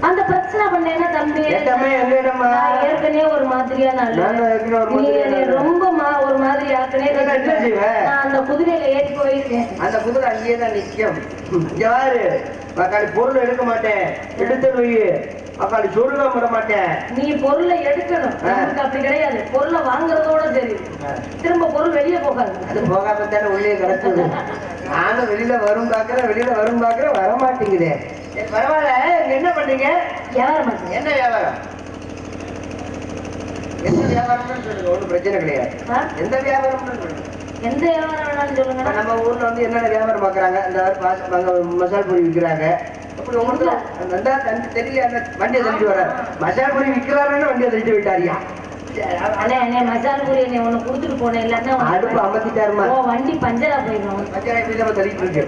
அந்த பிரச்சனை பண்ணேன்னா தம்பி ஏற்கனவே ஒரு மாதிரியான ஏற்கனவே நீ. ரொம்ப மா- ஒரு மாதிரி செய்வ? நான் அந்த குதிரையில ஏறி போயிருக்கேன். அந்த குதிரை அங்கேயே தான் நிக்கும். இங்க பாரு மக்காளி பொருள் எடுக்க மாட்டேன். எடுத்து போய் மக்காளி சொல்லுவ விட மாட்டேன். நீ பொருளை எடுக்கணும். நமக்கு அப்படி கிடையாது. பொருளை வாங்குறதோட சரி. திரும்ப பொருள் வெளியே போகாது. அது போகாம தானே உள்ளே கிடக்குது. நானும் வெளியில வரும் பாக்குறேன் வெளியில வரும் பாக்குறேன் வர மாட்டேங்குதே சரி, பரவாயில்ல. பண்ணீங்க வியாபாரம் பண்ணுங்க என்ன வியாபாரம்? என்ன வியாபாரம்னு சொல்லுங்க ஒன்றும் பிரச்சனை கிடையாது? எந்த வியாபாரம்னு சொல்லுங்க. எந்த வியாபாரம் வேணாலும் சொல்லுங்க. நம்ம ஊர்ல வந்து என்னென்ன வியாபாரம் பாக்குறாங்க? இந்த மசால் பொரி விற்கிறாங்க அப்படி உங்களுக்கு? அந்த தண்ணி தெரியல அந்த வண்டியை தள்ளிட்டு வர மசால் பொரி விற்கிறாருன்னு வண்டியை தள்ளிட்டு விட்டாரியா அண்ணே அண்ணே மசால் பூரி கொடுத்துட்டு போனேன் அடுப்பு இல்லாட்டா அமர்த்திட்டாருமா வண்டி பஞ்சரா போயிடும். நம்ம தள்ளிட்டு இருக்கு.